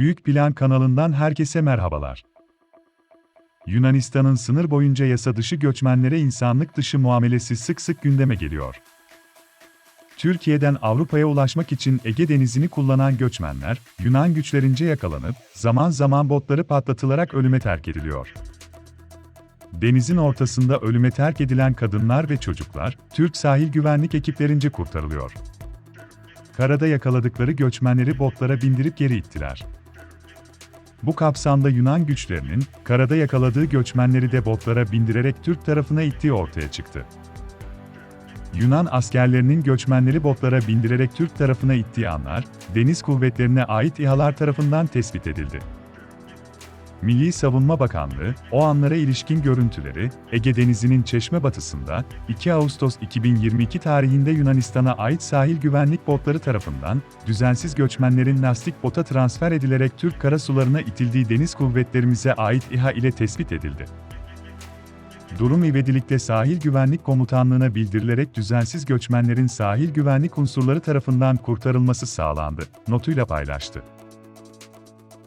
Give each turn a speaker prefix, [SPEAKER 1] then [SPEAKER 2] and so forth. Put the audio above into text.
[SPEAKER 1] Büyük Plan kanalından herkese merhabalar. Yunanistan'ın sınır boyunca yasa dışı göçmenlere insanlık dışı muamelesi sık sık gündeme geliyor. Türkiye'den Avrupa'ya ulaşmak için Ege Denizi'ni kullanan göçmenler, Yunan güçlerince yakalanıp, zaman zaman botları patlatılarak ölüme terk ediliyor. Denizin ortasında ölüme terk edilen kadınlar ve çocuklar, Türk sahil güvenlik ekiplerince kurtarılıyor. Karada yakaladıkları göçmenleri botlara bindirip geri ittiler. Bu kapsamda Yunan güçlerinin, karada yakaladığı göçmenleri de botlara bindirerek Türk tarafına ittiği ortaya çıktı. Yunan askerlerinin göçmenleri botlara bindirerek Türk tarafına ittiği anlar, deniz kuvvetlerine ait İHA'lar tarafından tespit edildi. Milli Savunma Bakanlığı, o anlara ilişkin görüntüleri, Ege Denizi'nin çeşme batısında, 2 Ağustos 2022 tarihinde Yunanistan'a ait sahil güvenlik botları tarafından, düzensiz göçmenlerin lastik bota transfer edilerek Türk karasularına itildiği deniz kuvvetlerimize ait İHA ile tespit edildi. Durum ivedilikte Sahil Güvenlik Komutanlığı'na bildirilerek düzensiz göçmenlerin sahil güvenlik unsurları tarafından kurtarılması sağlandı, notuyla paylaştı.